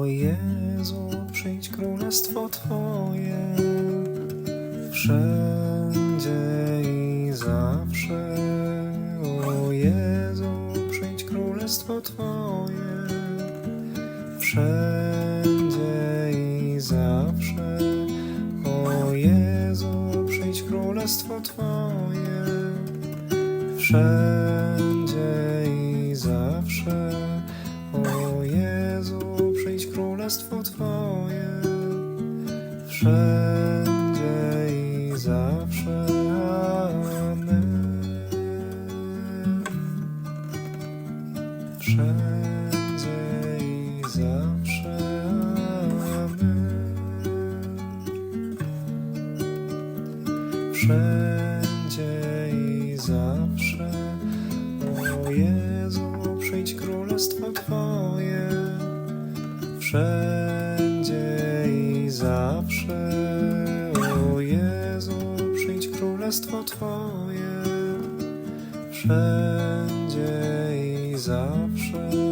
O Jezu, przyjdź królestwo Twoje wszędzie i zawsze. O Jezu, przyjdź królestwo Twoje wszędzie i zawsze. O Jezu, przyjdź królestwo Twoje wszędzie królestwo Twoje wszędzie i zawsze. Amen. Wszędzie i zawsze. Amen. Wszędzie i zawsze. O Jezu, przyjdź królestwo Twoje. Wszędzie i zawsze. O Jezu, przyjdź królestwo Twoje. Wszędzie i zawsze.